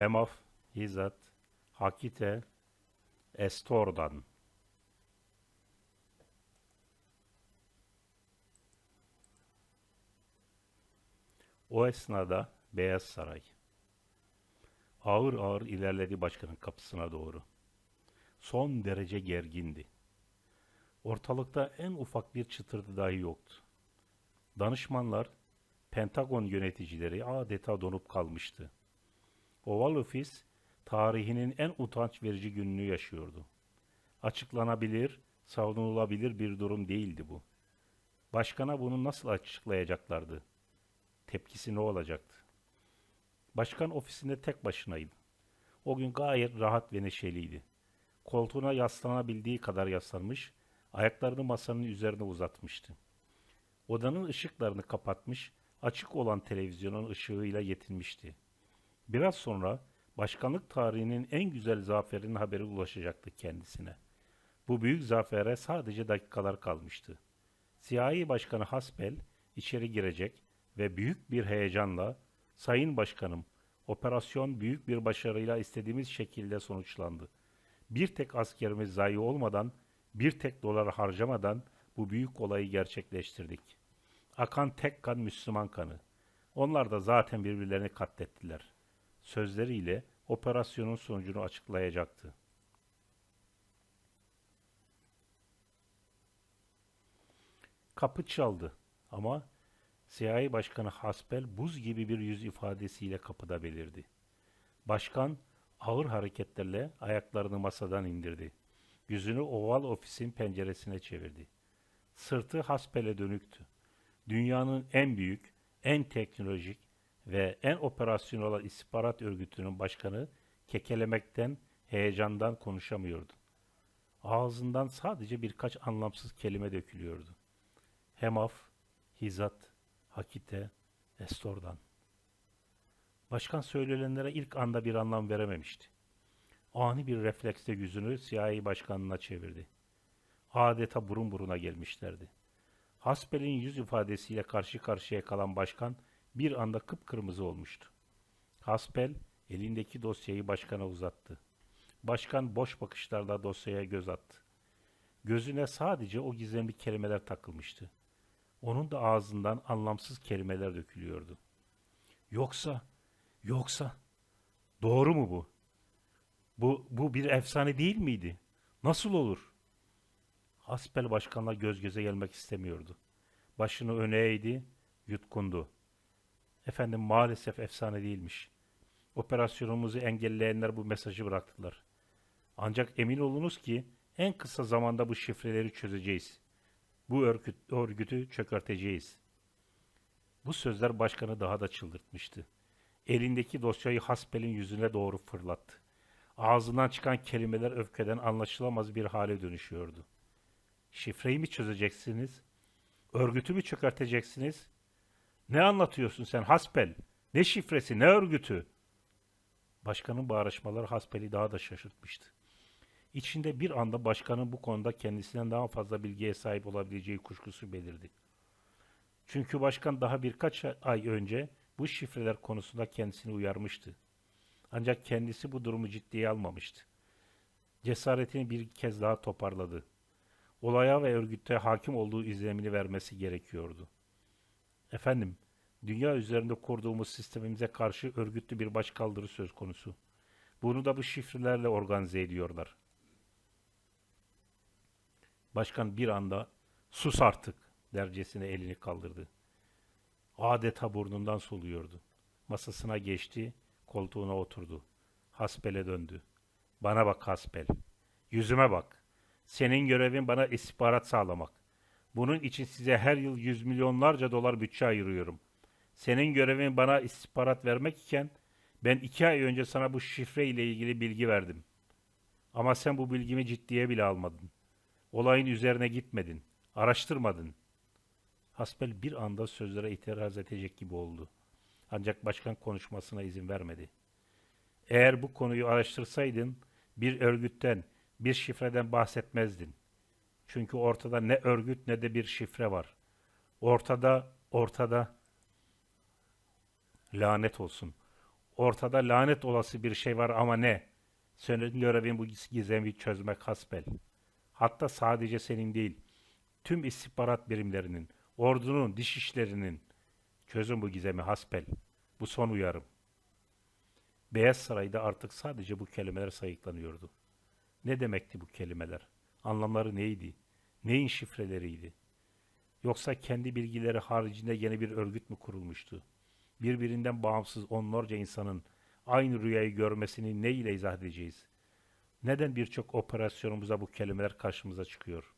Emaf, Hizat, Hakite, Estor'dan. O esnada Beyaz Saray. Ağır ağır ilerledi başkanın kapısına doğru. Son derece gergindi. Ortalıkta en ufak bir çıtırtı dahi yoktu. Danışmanlar, Pentagon yöneticileri adeta donup kalmıştı. Oval Ofis, tarihinin en utanç verici gününü yaşıyordu. Açıklanabilir, savunulabilir bir durum değildi bu. Başkana bunu nasıl açıklayacaklardı? Tepkisi ne olacaktı? Başkan ofisinde tek başınaydı. O gün gayet rahat ve neşeliydi. Koltuğuna yaslanabildiği kadar yaslanmış, ayaklarını masanın üzerine uzatmıştı. Odanın ışıklarını kapatmış, açık olan televizyonun ışığıyla yetinmişti. Biraz sonra başkanlık tarihinin en güzel zaferinin haberi ulaşacaktı kendisine. Bu büyük zafere sadece dakikalar kalmıştı. CIA Başkanı Hasbel içeri girecek ve büyük bir heyecanla "Sayın Başkanım, operasyon büyük bir başarıyla istediğimiz şekilde sonuçlandı. Bir tek askerimiz zayi olmadan, bir tek dolar harcamadan bu büyük olayı gerçekleştirdik. Akan tek kan Müslüman kanı. Onlar da zaten birbirlerini katlettiler. Sözleriyle operasyonun sonucunu açıklayacaktı. Kapı çaldı ama CIA Başkanı Hasbel buz gibi bir yüz ifadesiyle kapıda belirdi. Başkan ağır hareketlerle ayaklarını masadan indirdi. Yüzünü oval ofisin penceresine çevirdi. Sırtı Hasbel'e dönüktü. Dünyanın en büyük, en teknolojik ve en operasyonel istihbarat örgütünün başkanı kekelemekten, heyecandan konuşamıyordu. Ağzından sadece birkaç anlamsız kelime dökülüyordu. Hemaf, Hizat, Hakite, Estor'dan. Başkan söylenenlere ilk anda bir anlam verememişti. Ani bir refleksle yüzünü CIA başkanına çevirdi. Adeta burun buruna gelmişlerdi. Hasbel'in yüz ifadesiyle karşı karşıya kalan başkan bir anda kıpkırmızı olmuştu. Hasbel elindeki dosyayı başkana uzattı. Başkan boş bakışlarla dosyaya göz attı. Gözüne sadece o gizemli kelimeler takılmıştı. Onun da ağzından anlamsız kelimeler dökülüyordu. Yoksa, yoksa, doğru mu bu? Bu, bu bir efsane değil miydi? Nasıl olur? Hasbel başkanla göz göze gelmek istemiyordu. Başını öne eğdi, yutkundu. Efendim maalesef efsane değilmiş. Operasyonumuzu engelleyenler bu mesajı bıraktılar. Ancak emin olunuz ki en kısa zamanda bu şifreleri çözeceğiz. Bu örgüt, örgütü çökerteceğiz. Bu sözler başkanı daha da çıldırtmıştı. Elindeki dosyayı Hasbel'in yüzüne doğru fırlattı. Ağzından çıkan kelimeler öfkeden anlaşılamaz bir hale dönüşüyordu. Şifreyi mi çözeceksiniz? Örgütü mü çökerteceksiniz? Ne anlatıyorsun sen Hasbel? Ne şifresi, ne örgütü? Başkanın bağırışmaları Hasbel'i daha da şaşırtmıştı. İçinde bir anda başkanın bu konuda kendisinden daha fazla bilgiye sahip olabileceği kuşkusu belirdi. Çünkü başkan daha birkaç ay önce bu şifreler konusunda kendisini uyarmıştı. Ancak kendisi bu durumu ciddiye almamıştı. Cesaretini bir kez daha toparladı. Olaya ve örgütte hakim olduğu izlenimini vermesi gerekiyordu. Efendim, dünya üzerinde kurduğumuz sistemimize karşı örgütlü bir başkaldırı söz konusu. Bunu da bu şifrelerle organize ediyorlar. Başkan bir anda sus artık dercesine elini kaldırdı. Adeta burnundan soluyordu. Masasına geçti, koltuğuna oturdu. Hasbel'e döndü. Bana bak Hasbel. Yüzüme bak. Senin görevin bana istihbarat sağlamak. Bunun için size her yıl yüz milyonlarca dolar bütçe ayırıyorum. Senin görevin bana istihbarat vermek iken ben iki ay önce sana bu şifre ile ilgili bilgi verdim. Ama sen bu bilgimi ciddiye bile almadın. Olayın üzerine gitmedin. Araştırmadın. Hasbel bir anda sözlere itiraz edecek gibi oldu. Ancak başkan konuşmasına izin vermedi. Eğer bu konuyu araştırsaydın bir örgütten, bir şifreden bahsetmezdin. Çünkü ortada ne örgüt ne de bir şifre var. Ortada, ortada lanet olsun. Ortada lanet olası bir şey var ama ne? Senin görevin bu gizemi çözmek hasbel. Hatta sadece senin değil, tüm istihbarat birimlerinin, ordunun, dışişlerinin. Çözün bu gizemi hasbel. Bu son uyarım. Beyaz Saray'da artık sadece bu kelimeler sayıklanıyordu. Ne demekti bu kelimeler? Anlamları neydi? Neyin şifreleriydi? Yoksa kendi bilgileri haricinde yeni bir örgüt mü kurulmuştu? Birbirinden bağımsız onlarca insanın aynı rüyayı görmesini ne ile izah edeceğiz? Neden birçok operasyonumuza bu kelimeler karşımıza çıkıyor?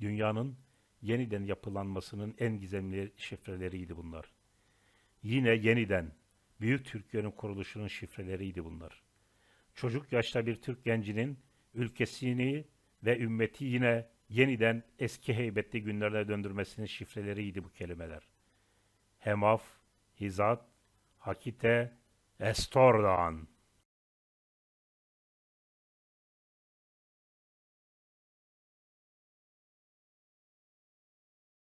Dünyanın yeniden yapılanmasının en gizemli şifreleriydi bunlar. Yine yeniden Büyük Türkiye'nin kuruluşunun şifreleriydi bunlar. Çocuk yaşta bir Türk gencinin ülkesini ve ümmeti yine yeniden eski heybetli günlerine döndürmesinin şifreleriydi bu kelimeler. Hemaf, Hizat, Hakite, Estordan.